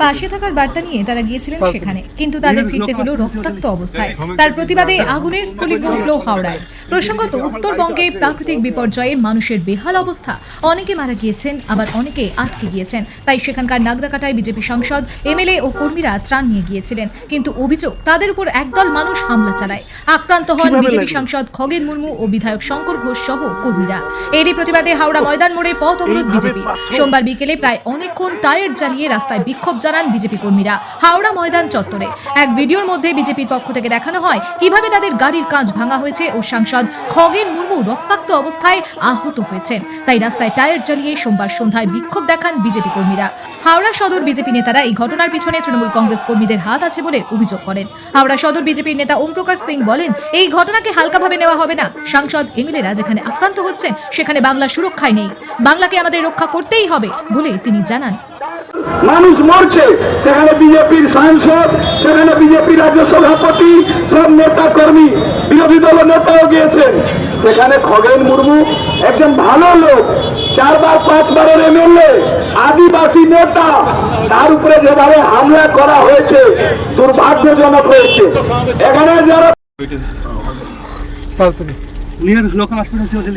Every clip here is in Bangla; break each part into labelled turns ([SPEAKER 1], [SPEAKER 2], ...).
[SPEAKER 1] পাশে থাকার বার্তা নিয়ে তারা গিয়েছিলেন সেখানে। কিন্তু তাদের ফিরতে হলো রক্তাক্ত অবস্থায়। তার প্রতিবাদে আগুনের স্ফুলিঙ্গ উঠল হাওড়ায়। প্রসঙ্গত উত্তরবঙ্গে প্রাকৃতিক বিপর্যয়ে মানুষের বেহাল অবস্থা। অনেকে মারা গিয়েছেন আবার অনেকে আটকে গিয়েছেন। তাই সেখানকার নাগরাকাটায় বিজেপি সাংসদ এমএলএ ও কর্মীরা ত্রাণ নিয়ে গিয়েছিলেন। কিন্তু অভিযোগ তাদের উপর একদল মানুষ হামলা চালায়। আক্রান্ত হন বিজেপি সাংসদ খগেন মুর্মু ও বিধায়ক শঙ্কর ঘোষ সহ কর্মীরা। এরই প্রতিবাদে হাওড়া ময়দান মোড়ে পথ অবরোধ বিজেপি। সোমবার বিকেলে প্রায় অনেকক্ষণ টায়ার জ্বালিয়ে রাস্তায় বিক্ষোভ জানান বিজেপি কর্মীরা। হাওড়া ময়দান চত্বরে। এক ভিডিওর মধ্যে বিজেপির পক্ষ থেকে দেখানো হয়, কীভাবে তাদের গাড়ির কাঁচ ভাঙা হয়েছে ও সাংসদ খগেন মুর্মু রক্তাক্ত অবস্থায় আহত হয়েছেন। তাই রাস্তায় টায়ার জ্বালিয়ে সোমবার সন্ধ্যায় বিক্ষোভ দেখান বিজেপি কর্মীরা। হাওড়া সদর বিজেপি নেতারা এই ঘটনার পিছনে তৃণমূল কংগ্রেস কর্মীদের হাত আছে বলে অভিযোগ করেন। হাওড়া সদর বিজেপির নেতা ওম প্রকাশ সিং বলেন, এই ঘটনাকে হালকাভাবে নেওয়া হবে না। সাংসদ এমএলএরা যেখানে আক্রান্ত হচ্ছেন, সেখানে বাংলা সুরক্ষায় নেই। বাংলাকে আমাদের রক্ষা করতেই হবে, বলে তিনি জানান।
[SPEAKER 2] মানুষ মরছে সেখানে বিজেপির সাংসদ সেখানে বিজেপি রাজ্য সভাপতি সব নেতা কর্মী বিরোধী দল নেতাও গিয়েছেন। সেখানে খগেন মুর্মু একজন ভালো লোক চারবার পাঁচবারের এমএলএ আদিবাসী নেতা তার উপরে যেভাবে হামলা করা হয়েছে দুর্ভাগ্যজনক হয়েছে। এখানে যারা
[SPEAKER 3] local hospital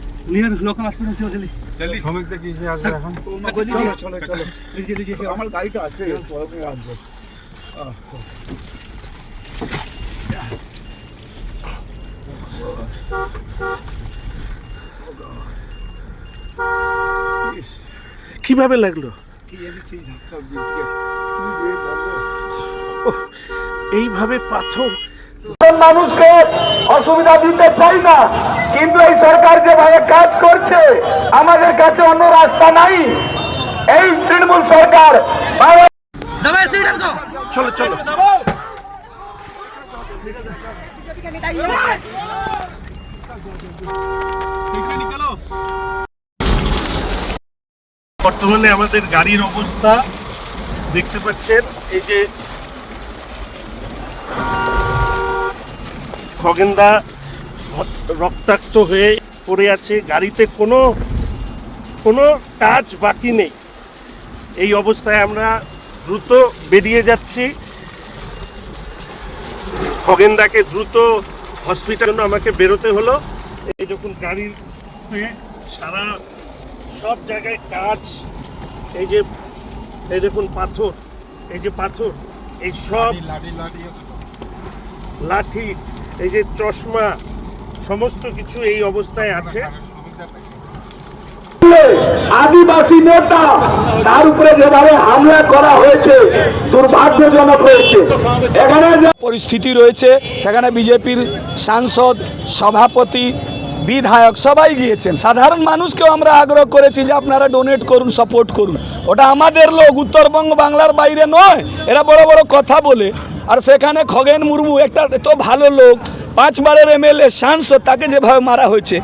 [SPEAKER 3] near local hospital ছিল চলি
[SPEAKER 4] জলদি শ্রমিক দেখি যে আসবে এখন?
[SPEAKER 3] চলো চলো চলো। লিজে লিজে আমার গাড়িটা আছে।
[SPEAKER 5] কীভাবে লাগল? এইভাবে পাথর
[SPEAKER 2] মানুষকে অসুবিধা দিতে চাই না। এই সরকার যেভাবে কাজ করছে আমাদের কাছে অন্য রাস্তা নাই। এই তৃণমূল সরকার
[SPEAKER 5] চলো চলো। বর্তমানে আমাদের গাড়ির অবস্থা দেখতে পাচ্ছেন এই যে খগেন্দা রক্তাক্ত হয়ে পড়ে আছে। গাড়িতে কোনো কোনো কাজ বাকি নেই। এই অবস্থায় আমরা দ্রুত বেরিয়ে যাচ্ছি। খগেনদাকে দ্রুত হসপিটাল আমাকে বেরোতে হলো। এই যখন গাড়ির সারা সব জায়গায় কাজ। এই যে এই দেখুন পাথর। এই যে পাথর এই সব লাঠি এই যে চশমা সমস্ত কিছু এই অবস্থায় আছে।
[SPEAKER 2] আদিবাসী নেতা, তার উপরে যেভাবে হামলা করা হয়েছে, দুর্ভাগ্যজনক হয়েছে। এখানে যে-
[SPEAKER 6] পরিস্থিতি রয়েছে, সেখানে বিজেপির সাংসদ, সভাপতি, বিধায়ক সবাই গিয়েছেন। সাধারণ মানুষকেও আমরা আগ্রহ করেছি যে আপনারা ডোনেট করুন সাপোর্ট করুন। ওটা আমাদের লোক, উত্তরবঙ্গ বাংলার বাইরে নয়। এরা বড় বড় কথা বলে। আর সেখানে খগেন মুর্মু, একটা এত ভালো লোক পাঁচবারের এমএলএ সাংসদ তাকে যেভাবে মারা হয়েছে।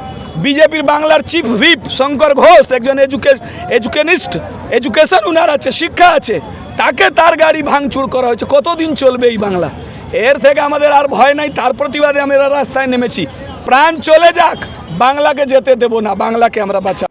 [SPEAKER 6] বিজেপির বাংলার চিফ হুইপ শঙ্কর ঘোষ, একজন এডুকে এডুকেনিস্ট, এডুকেশন উনার আছে, শিক্ষা আছে, তাকে তার গাড়ি ভাঙচুর করা হয়েছে। কতদিন চলবে এই বাংলা? এর থেকে আমাদের আর ভয় নাই, তার প্রতিবাদে আমরা রাস্তায় নেমেছি। প্রাণ চলে যাক, বাংলাকে যেতে দেব না, বাংলাকে আমরা বাঁচা